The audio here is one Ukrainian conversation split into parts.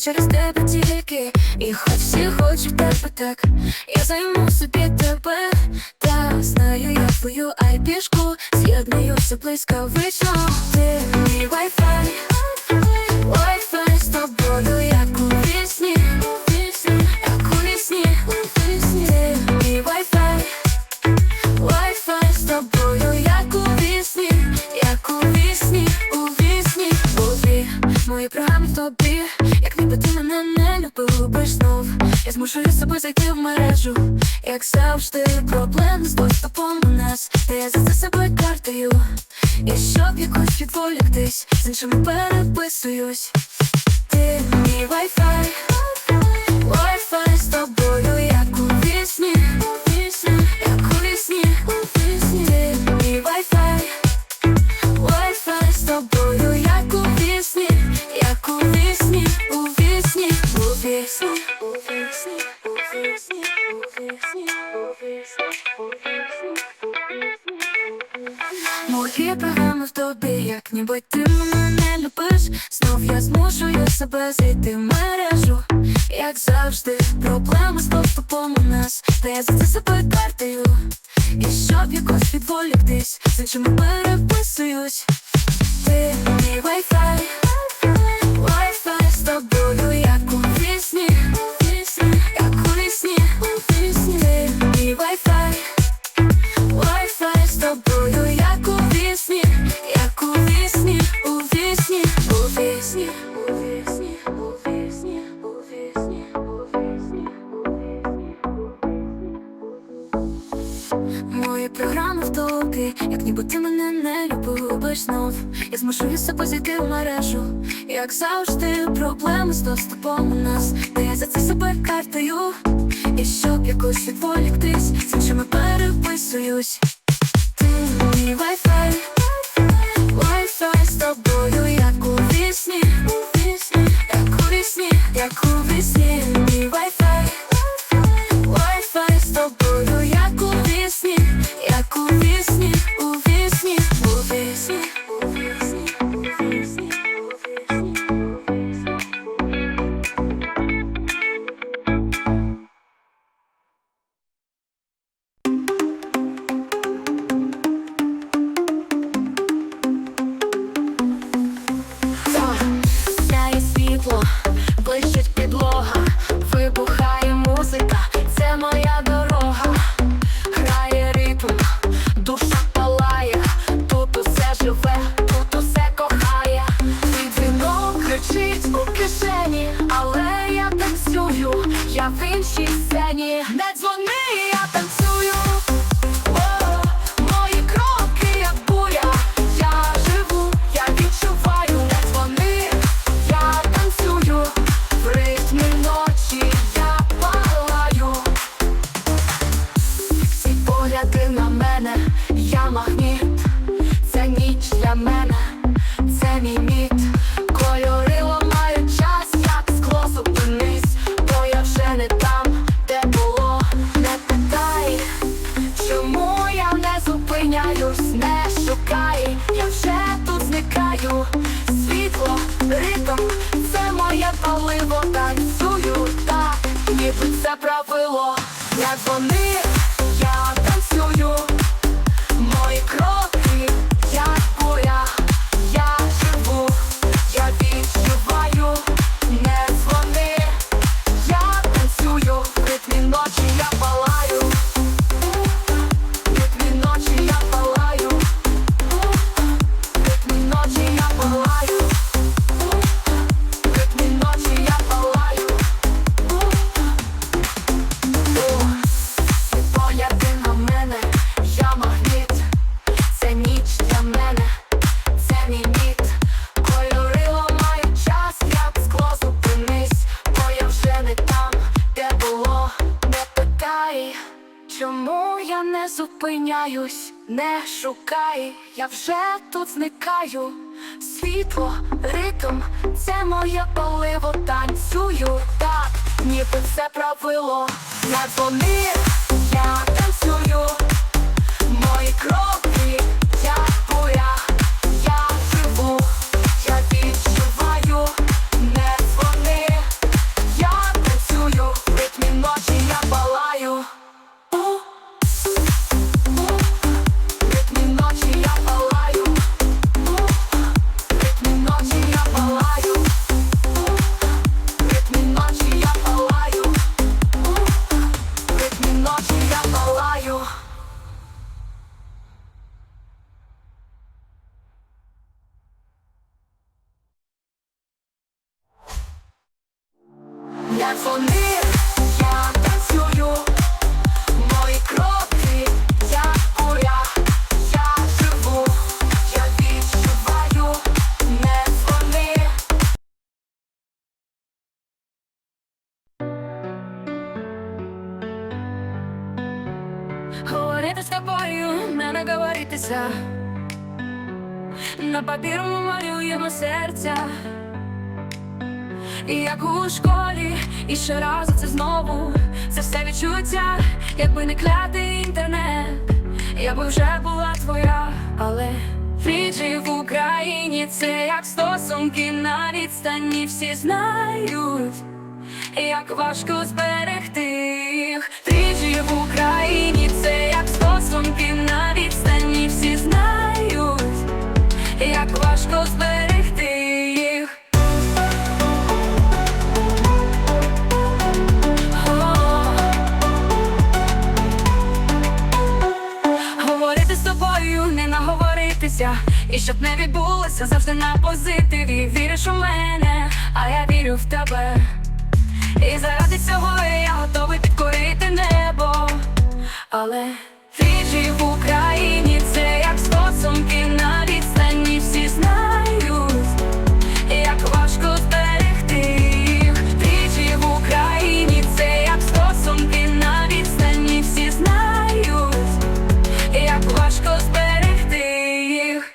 через тебе тільки. І хоч всі хочуть тебе так Я займу собі тебе. Та знаю я твою айпішку З'єднаю все близько вично Змушую себе зайти в мережу, як завжди, проблем з доступом у нас Та я за це себе картою. І щоб якось підволіктись, з іншими переписуюсь. Ти мій Wi-Fi Плохі програми в тобі, як ніби ти мене любиш, знов я змушую себе зійти в мережу, як завжди, проблеми з доступом у нас, та я за це себе картою. І щоб якось відволіктись, з іншими переписуюсь. Ти мій Wi-Fi, Wi-Fi з тобою. ти мене не любиш знов. Я змушую себе зійти в мережу, як завжди, проблеми з доступом у нас. Та я за це себе картою І щоб якось відволіктись, з іншими переписуюсь. Ти мій вайфай не шукай, я вже тут зникаю. Світло, ритм, це моє паливо, танцюю так, ніби все правило. На дзвони, я танцюю, мої кроки, Говорити з тобою, не наговоритися. На папіру малюємо серця. Як у школі, і щоразу це знову Це все відчуття, якби не клятий інтернет Я би вже була твоя, але Фіджі в Україні це як стосунки на відстані всі знають, як важко зберегти їх Фіджі в Україні стосунки на відстані всі знають, як важко зберегти їх Говорити з тобою, не наговоритися, і щоб не відбулося завжди на позитиві. Віриш у мене, а я вірю в тебе. І заради цього я готовий підкорити небо. Але в Україні. Це як стосунки на відстані. Всі знають, як важко зберегти. Фіджі в Україні. Як стосунки на відстані. Всі знають, як важко зберегти їх.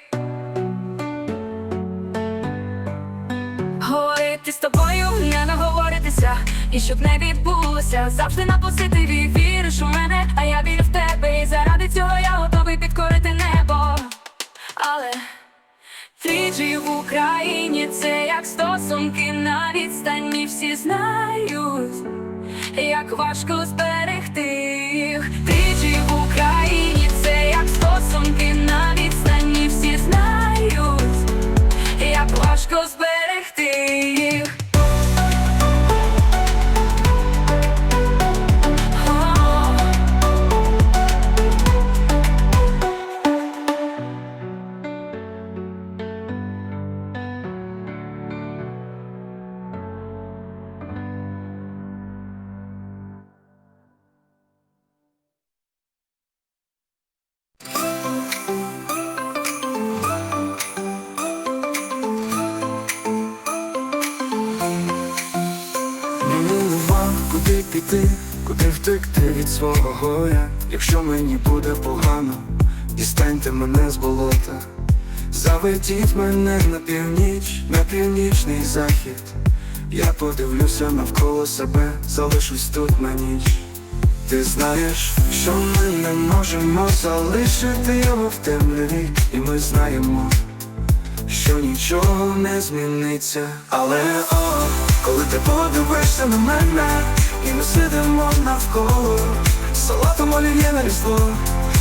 З тобою, не наговоритися, і щоб не відбулося, завжди на позитиві віриш у мене, а я вірю в тебе, і заради цього я готовий підкорити небо. Але Фіджі в Україні це як стосунки на відстані всі знають, як важко зберегти їх. Фіджі в Україні це як стосунки піти, куди втекти від свого горя Якщо мені буде погано, дістаньте мене з болота. Заведіть мене на північ, на північний захід. Я подивлюся навколо себе, залишусь тут на ніч. Ти знаєш, що ми не можемо залишити його в темряві І ми знаємо, що нічого не зміниться, але о, коли ти подивишся на мене, сидимо навколо салатом олів'є на різдво,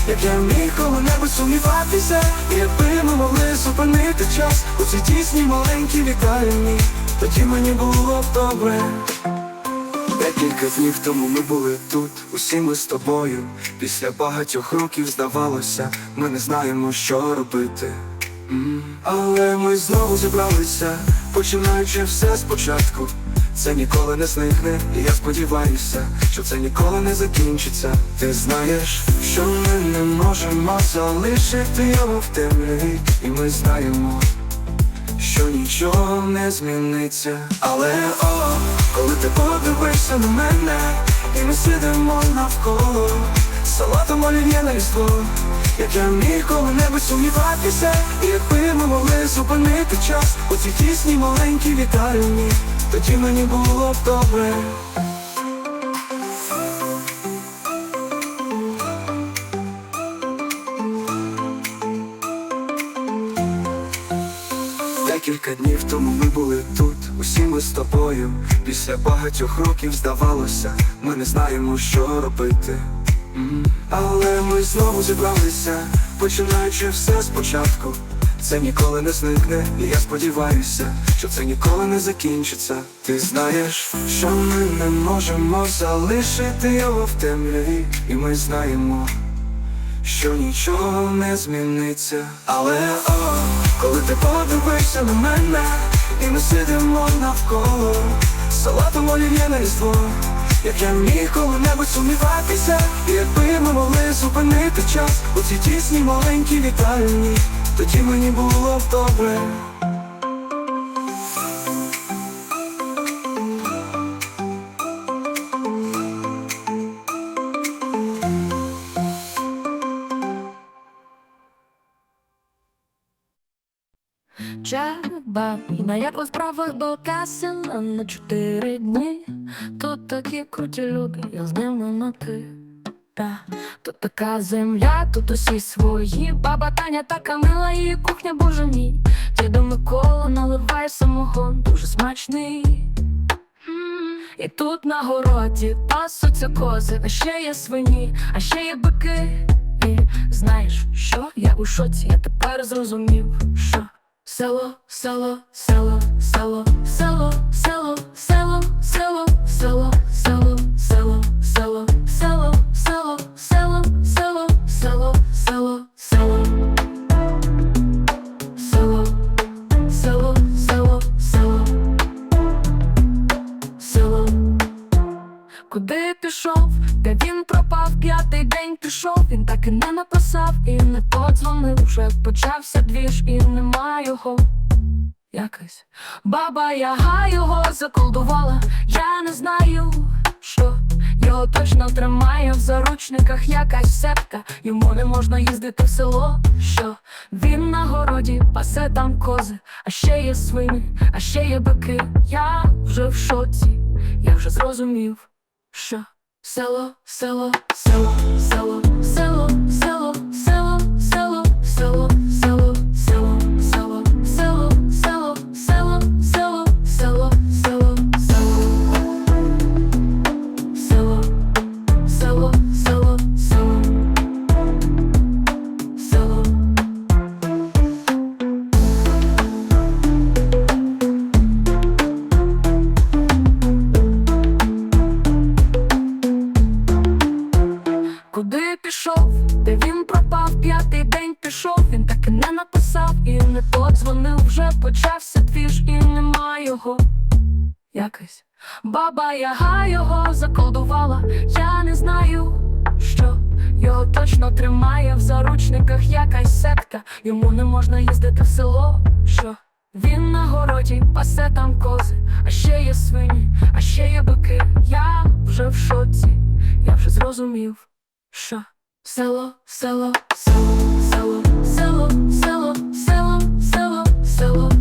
як я міг коли-небудь сумніватися, і якби ми могли зупинити час у цій тісній маленькій вітальні, тоді мені було б добре. Декілька днів тому ми були тут, усі ми з тобою. Після багатьох років здавалося, ми не знаємо, що робити. Але ми знову зібралися, починаючи все спочатку. Це ніколи не зникне, і я сподіваюся, що це ніколи не закінчиться. Ти знаєш, що ми не можемо залишити його в темряві, і ми знаємо, що нічого не зміниться. Але о, коли ти подивишся на мене, і ми сидимо навколо салатом олів'є на різдво Як я міг коли-небудь сумніватися І якби ми могли зупинити час У цій тісній маленькій вітальні Тоді мені було б добре Декілька днів тому ми були тут, усі ми з тобою. Після багатьох років здавалося, ми не знаємо, що робити. Але ми знову зібралися, починаючи все спочатку. Це ніколи не зникне, і я сподіваюся, що це ніколи не закінчиться. Ти знаєш, що ми не можемо залишити його в темряві, і ми знаємо що нічого не зміниться. Але о, коли ти подивишся на мене, і ми сидимо навколо салатом олів'є на різдво, як я міг коли-небудь сумніватися, і якби ми могли зупинити час у цій тісній маленькій вітальні, тоді мені було добре. Джаба, на як у справах до каси на чотири дні. Тут такі круті люди, я з ними на ти. Та, тут така земля, тут усі свої. Баба Таня така мила, її кухня, боже мій. Дідо Микола наливає самогон, дуже смачний. І тут на городі пасуться кози, а ще є свині, а ще є бики. І знаєш, що я у шоці, я тепер зрозумів, що село, село, село, село, село, село, село, село, село, село, село, село, село, Куди пішов, де він пропав, п'ятий день пішов, він так і не написав, і не подзвонив, вже почався двіж, і нема його. Якось баба Яга його заколдувала, я не знаю, що його точно тримає в заручниках якась сепка, йому не можна їздити в село, що він на городі пасе там кози, а ще є свині, а ще є бики. Я вже в шоці, я вже зрозумів, що село, село, село, село, так не написав, і не подзвонив, вже почався двіж, і нема його. Якось баба Яга його заколдувала, я не знаю, що його точно тримає в заручниках якась сетка, йому не можна їздити в село, що він на городі пасе там кози, а ще є свині, а ще є бики. Я вже в шоці, я вже зрозумів що село, село, село, село, so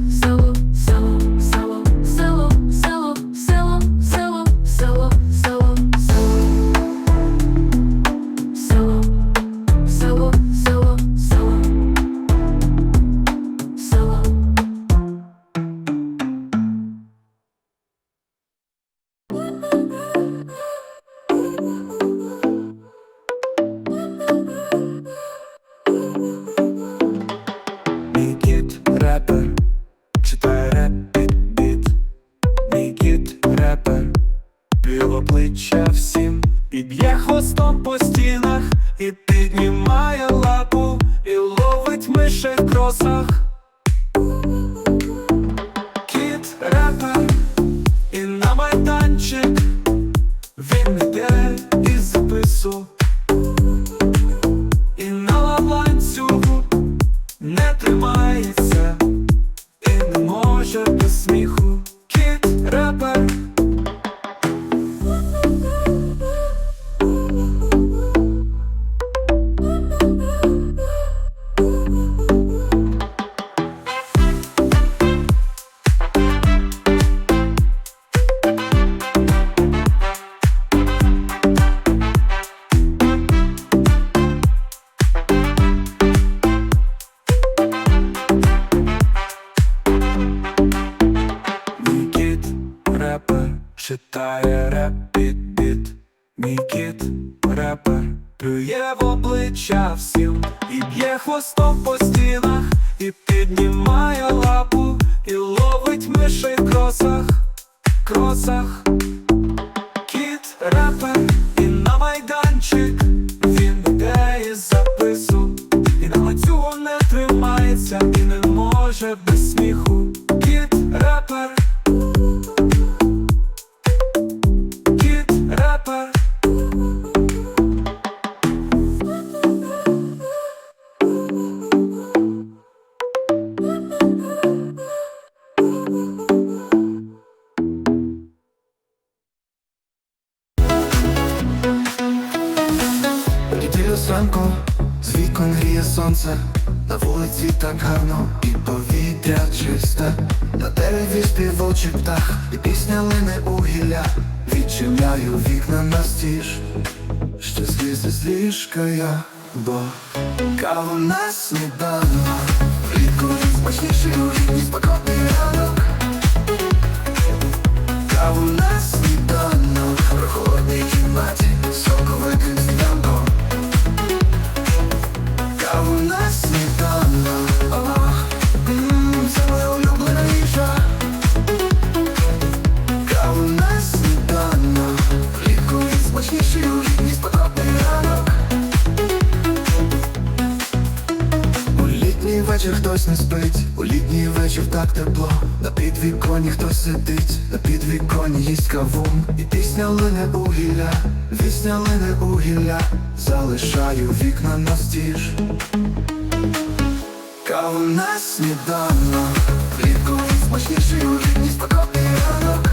кросах. Відчиняю вікна настіж, ще злізе з ліжка я, бо каву на сніданок, влітку смачніший у літній спокійний ранок. Каву на сніданок, в прохолодній кімнаті, хтось не спить, у літній вечір так тепло, на підвіконі хтось сидить, на підвіконі їсть кавун, і пісня лине угілля, вісня лине угілля, залишаю вікна настіж. Каву на сніданок, він смачніший у літній спокійний ранок.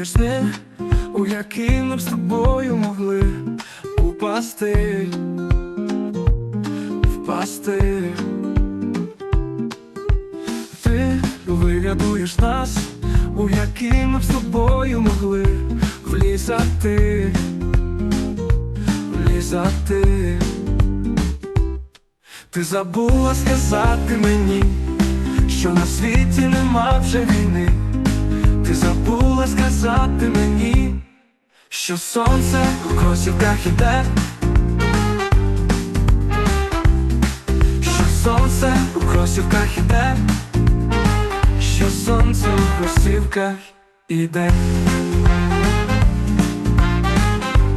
Вигадуєш сни, у які ми б з тобою могли упасти, впасти. Ти вигадуєш нас, у які ми б з тобою могли влізати, влізати. Ти забула сказати мені, що на світі нема вже війни. Ти забула сказати мені, що сонце у кросівках іде, що сонце у кросівках іде, що сонце у кросівках іде,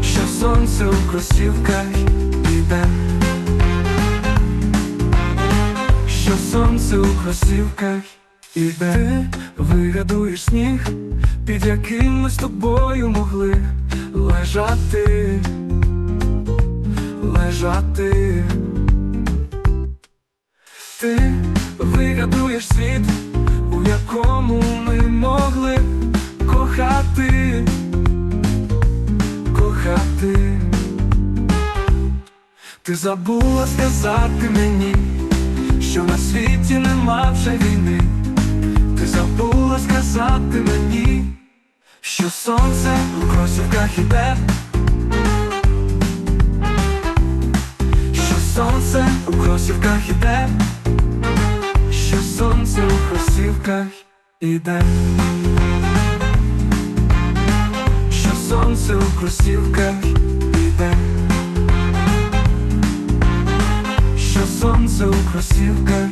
що сонце у кросівках іде. Що сонце у кросівках іде, Ти вигадуєш сніг, під яким ми з тобою могли лежати, лежати. Ти вигадуєш світ, у якому ми могли кохати, кохати. Ти забула сказати мені що на світі нема вже війни, забула сказати мені, що сонце у кросівках іде, що сонце у кросівках іде, що сонце у кросівках іде, що сонце у кросівках іде. Що сонце у кросівках